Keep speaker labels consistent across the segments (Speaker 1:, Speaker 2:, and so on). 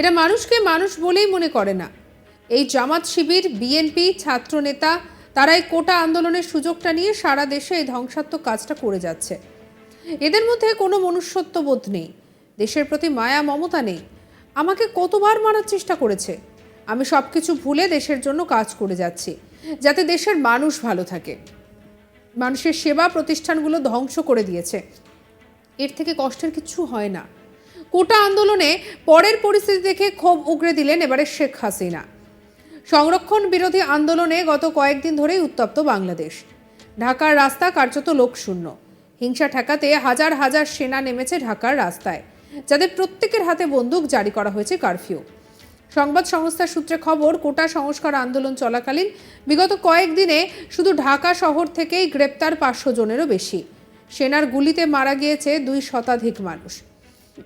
Speaker 1: এরা মানুষকে মানুষ বলেই মনে করে না। এই জামাত শিবির, বিএনপি ছাত্রনেতা তারা এই কোটা আন্দোলনের সুযোগটা নিয়ে সারা দেশে এই ধ্বংসাত্মক কাজটা করে যাচ্ছে। এদের মধ্যে কোনো মনুষ্যত্ব বোধ নেই। দেশের প্রতি মায়া, মমতা নেই। আমাকে কতবার মারার চেষ্টা করেছে। আমি সব কিছু ভুলে দেশের জন্য কাজ করে যাচ্ছি, যাতে দেশের মানুষ ভালো থাকে। মানুষের সেবা প্রতিষ্ঠানগুলো ধ্বংস করে দিয়েছে। এর থেকে কষ্টের কিছু হয় না। কোটা আন্দোলনে পরের পরিস্থিতি দেখে ক্ষোভ উগরে দিলেন এবারে শেখ হাসিনা। সংরক্ষণ বিরোধী আন্দোলনে গত কয়েকদিন ধরেই উত্তপ্ত বাংলাদেশ। ঢাকার রাস্তা কার্যত লোকশূন্য। হিংসা ঠেকাতে হাজার হাজার সেনা নেমেছে ঢাকার রাস্তায়, যাদের প্রত্যেকের হাতে বন্দুক জারি করা হয়েছে কারফিউ। সংবাদ সংস্থার সূত্রে খবর, কোটা সংস্কার আন্দোলন চলাকালীন বিগত কয়েকদিনে শুধু ঢাকা শহর থেকেই গ্রেপ্তার পাঁচশো জনেরও বেশি। সেনার গুলিতে মারা গিয়েছে দুই শতাধিক মানুষ।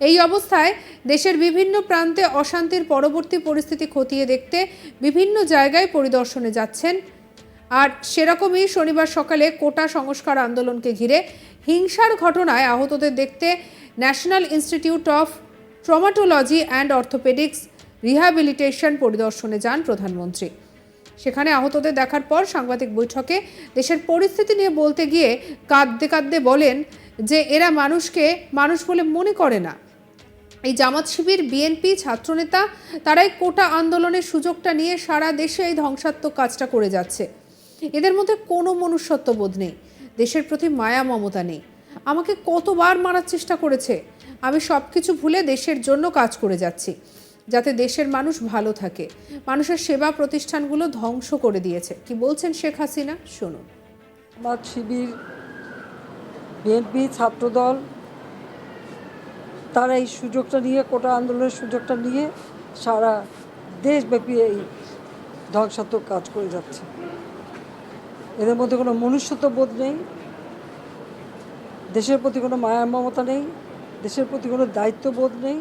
Speaker 1: এই অবস্থায় দেশের বিভিন্ন প্রান্তে অশান্তির পরবর্তী পরিস্থিতি খতিয়ে দেখতে বিভিন্ন জায়গায় পরিদর্শনে যাচ্ছেন। আর সেরকমই শনিবার সকালে কোটা সংস্কার আন্দোলনকে ঘিরে হিংসার ঘটনায় আহতদের দেখতে national institute of traumatology and orthopaedics rehabilitation পরিদর্শনে যান প্রধানমন্ত্রী। সেখানে আহতদের দেখার পর সাংবাদিক বৈঠকে দেশের পরিস্থিতি নিয়ে বলতে গিয়ে কাঁদতে কাঁদতে বলেন যে, এরা মানুষকে মানুষ বলে মনে করে না। এই জামাত শিবির, বিএনপি, ছাত্রনেতা, তারাই কোটা আন্দোলনের সুযোগটা নিয়ে সারা দেশে এই ধ্বংসাত্মক কাজটা করে যাচ্ছে। এদের মধ্যে কোনো মনুষ্যত্ব বোধ নেই। দেশের প্রতি মায়া, মমতা নেই। আমাকে কতবার মারার চেষ্টা করেছে। আমি সব কিছু ভুলে দেশের জন্য কাজ করে যাচ্ছি, যাতে দেশের মানুষ ভালো থাকে। মানুষের সেবা প্রতিষ্ঠানগুলো ধ্বংস করে দিয়েছে। কি বলছেন শেখ হাসিনা? শুনুন।
Speaker 2: আমার শিবির, বিএনপি, ছাত্রদল তারা এই সুযোগটা নিয়ে, কোটা আন্দোলনের সুযোগটা নিয়ে সারা দেশব্যাপী এই ধ্বংসাত্মক কাজ করে যাচ্ছে। এদের মধ্যে কোনো মনুষ্যত্ব বোধ নেই, দেশের প্রতি কোনো মায়া মমতা নেই, দেশের প্রতি কোনো দায়িত্ববোধ নেই,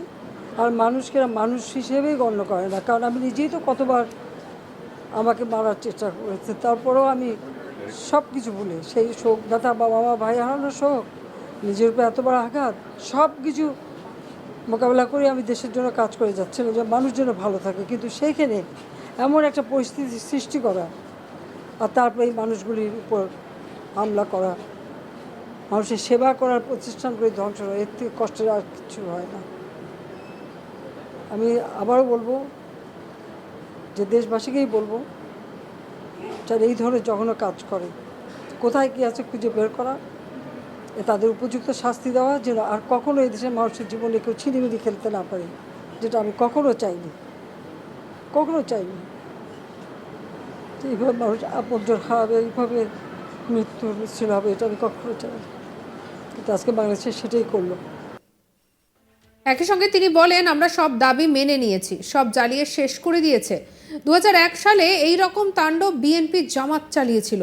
Speaker 2: আর মানুষকে মানুষ হিসেবেই গণ্য করে না। কারণ আমি নিজেই তো কতবার আমাকে মারার চেষ্টা করেছে, তারপরেও আমি সব কিছু ভুলে। সেই শোক ব্যথা বাবা, মা, ভাই হারানোর শোক, নিজের উপরে এতবার আঘাত সব কিছু মোকাবেলা করে আমি দেশের জন্য কাজ করে যাচ্ছিলাম যে মানুষ যেন ভালো থাকে। কিন্তু সেইখানে এমন একটা পরিস্থিতি সৃষ্টি করা আর তারপরে এই মানুষগুলির উপর হামলা করা, মানুষের সেবা করার প্রতিষ্ঠানগুলি ধ্বংস করা, এর থেকে কষ্টের আর কিছু হয় না। আমি আবারও বলব যে দেশবাসীকেই বলব যারা এই ধরনের জঘন্য কাজ করে। কোথায় কী আছে খুঁজে বের করা তাদের উপযুক্ত শাস্তি দেওয়া যেন আর কখনো এই দেশের মানুষের জীবনে কেউ ছিনিমিনি খেলতে না পারে, যেটা আমি কখনো চাইনি। কখনো চাইনি। এইভাবে মানুষ আপনজন হারাবে, এইভাবে মৃত্যু মিছিল হবে, এটা আমি কখনো চাই কিন্তু আজকে বাংলাদেশে সেটাই করল।
Speaker 1: একই সঙ্গে তিনি বলেন, আমরা সব দাবি মেনে নিয়েছি, সব জ্বালিয়ে শেষ করে দিয়েছে। দু হাজার এক সালে এই রকম তাণ্ডব বিএনপি জামাত চালিয়েছিল।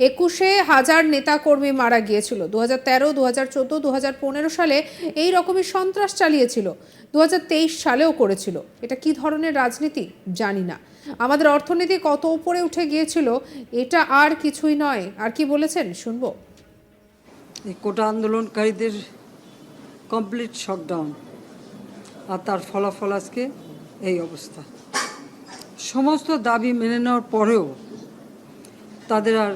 Speaker 1: একুশে হাজার নেতাকর্মী মারা গিয়েছিল। দু হাজার তেরো দু হাজার চোদ্দ দু হাজার পনেরো সালে এই রকমই সন্ত্রাস চালিয়েছিল। দু হাজার তেইশ সালেও করেছিল। এটা কি ধরনের রাজনীতি? জানি না। আমাদের অর্থনীতি কত উপরে উঠে গিয়েছিল, এটা আর কিছুই নয়। আর কি বলেছেন? শুনব।
Speaker 2: কোটা আন্দোলনকারীদের কমপ্লিট শটডাউন আর তার ফলাফল আজকে এই অবস্থা। সমস্ত দাবি মেনে নেওয়ার পরেও তাদের আর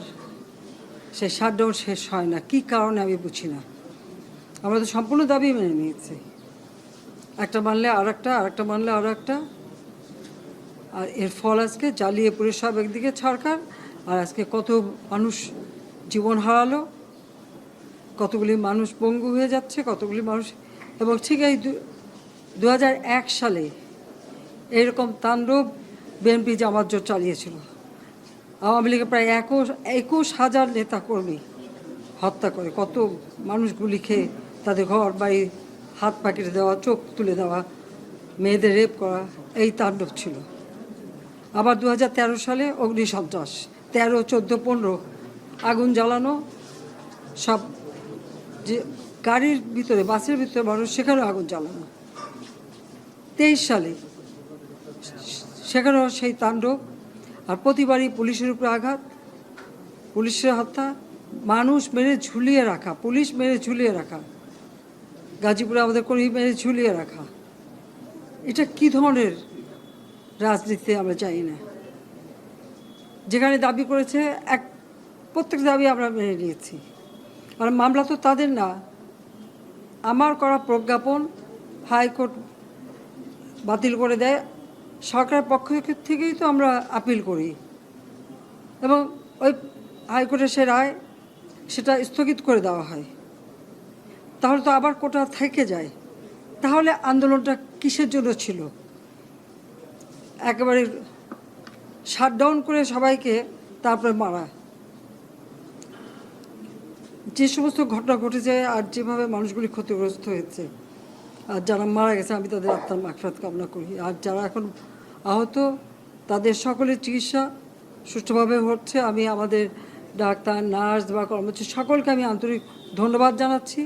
Speaker 2: সেই শাটডাউন শেষ হয় না। কী কারণে আমি বুঝি না। আমরা তো সম্পূর্ণ দাবি মেনে নিয়েছি। একটা মানলে আর একটা আর একটা মানলে আর একটা আর এর ফল আজকে জ্বালিয়ে পুরে সব একদিকে সরকার আর আজকে কত মানুষ জীবন হারালো। কতগুলি মানুষ পঙ্গু হয়ে যাচ্ছে, কতগুলি মানুষ। এবং ঠিক এই দু সালে এরকম তাণ্ডব বিএনপি জামাত জোট চালিয়েছিল। আওয়ামী লীগের প্রায় একুশ একুশ হাজার নেতা কর্মী হত্যা করে। কত মানুষ গুলি খেয়ে তাদের ঘর, বাড়ি, হাত পাকিয়ে দেওয়া, চোখ তুলে দেওয়া, মেয়েদের রেপ করা, এই তাণ্ডব ছিল। আবার দু হাজার তেরো সালে অগ্নিসন্ত্রাস, তেরো, চোদ্দ, পনেরো, আগুন জ্বালানো, সব যে গাড়ির ভিতরে, বাসের ভিতরে মানুষ, সেখানেও আগুন জ্বালানো। তেইশ সালে সেখানেও সেই তাণ্ডব আর প্রতিবারই পুলিশের উপরে আঘাত, পুলিশের হত্যা, মানুষ মেরে ঝুলিয়ে রাখা, পুলিশ মেরে ঝুলিয়ে রাখা, গাজীপুরে আমাদের কর্মী মেরে ঝুলিয়ে রাখা। এটা কি ধরনের রাজনীতি আমরা চাই না? যেখানে দাবি করেছে, এক, প্রত্যেক দাবি আমরা মেনে নিয়েছি। আর মামলা তো তাদের না। আমার করা প্রজ্ঞাপন হাইকোর্ট বাতিল করে দেয়। সরকারের পক্ষ থেকেই তো আমরা আপিল করি। এবং ওই হাইকোর্টের সে রায় সেটা স্থগিত করে দেওয়া হয়। তাহলে তো আবার কোটা থেকে যায়। তাহলে আন্দোলনটা কিসের জন্য ছিল? একেবারে শাটডাউন করে সবাইকে তারপরে মারা। যে সমস্ত ঘটনা ঘটেছে আর যেভাবে মানুষগুলি ক্ষতিগ্রস্ত হয়েছে আর যারা মারা গেছে, আমি তাদের আত্মার মাকফাত কামনা করি। আর যারা এখন আহত, তাদের সকলের চিকিৎসা সুষ্ঠুভাবে হচ্ছে। আমি আমাদের ডাক্তার, নার্স বা কর্মচারী সকলকে আমি আন্তরিক ধন্যবাদ জানাচ্ছি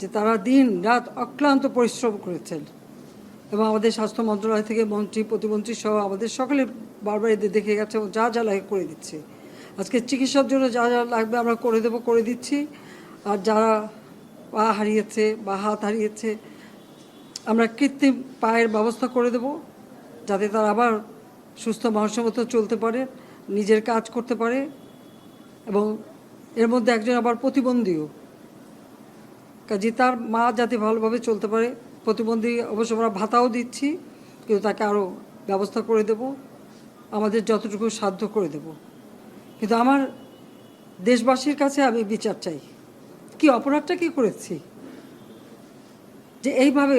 Speaker 2: যে তারা দিন রাত অক্লান্ত পরিশ্রম করেছেন। এবং আমাদের স্বাস্থ্য মন্ত্রণালয় থেকে মন্ত্রী, প্রতিমন্ত্রী সহ আমাদের সকলে বারবার এদের দেখে গেছে এবং যা যা লাগে করে দিচ্ছে। আজকে চিকিৎসার জন্য যা যা লাগবে আমরা করে দেবো, করে দিচ্ছি। আর যারা পা হারিয়েছে বা হাত হারিয়েছে আমরা কৃত্রিম পায়ের ব্যবস্থা করে দেব, যাতে তারা আবার সুস্থ মানুষের মতো চলতে পারে, নিজের কাজ করতে পারে, এবং এর মধ্যে একজন আবার প্রতিবন্ধীও। কাজে তার মা যাতে ভালোভাবে চলতে পারে, প্রতিবন্ধী অবশ্য আমরা ভাতাও দিচ্ছি, কিন্তু তাকে আরও ব্যবস্থা করে দেব, আমাদের যতটুকু সাধ্য করে দেব। কিন্তু আমার দেশবাসীর কাছে আমি বিচার চাই, কি অপরাধটা কি করেছি? যে এইভাবে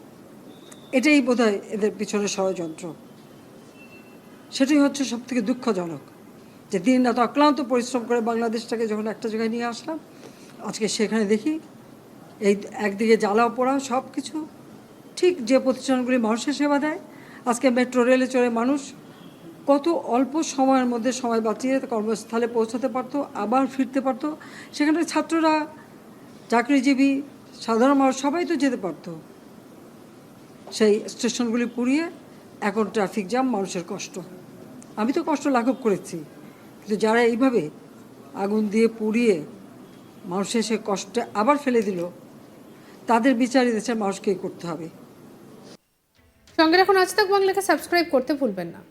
Speaker 2: এটাই বোধহয় এদের পিছনে ষড়যন্ত্র। সেটাই হচ্ছে সব থেকে দুঃখজনক যে দিন রাত অক্লান্ত পরিশ্রম করে বাংলাদেশটাকে যখন একটা জায়গায় নিয়ে আসলাম, আজকে সেখানে দেখি এই একদিকে জ্বালাও পোড়াও সব কিছু ঠিক যে প্রতিষ্ঠানগুলি মানুষের সেবা দেয়, আজকে মেট্রো, রেলে চড়ে মানুষ কত অল্প সময়ের মধ্যে সময় বাঁচিয়ে কর্মস্থলে পৌঁছাতে পারতো, আবার ফিরতে পারতো। সেখানে ছাত্ররা, চাকরিজীবী, সাধারণ মানুষ সবাই তো যেতে পারতো। সেই স্টেশনগুলি পুড়িয়ে এখন ট্রাফিক জ্যাম মানুষের কষ্ট। আমি তো কষ্ট লাঘব করেছি। কিন্তু যারা এইভাবে আগুন দিয়ে পুড়িয়ে মানুষের সে কষ্টে আবার ফেলে দিল, তাদের বিচার দেশের মানুষকেই করতে হবে।
Speaker 1: সঙ্গে এখন আজ তাক বাংলাকে সাবস্ক্রাইব করতে ভুলবেন না।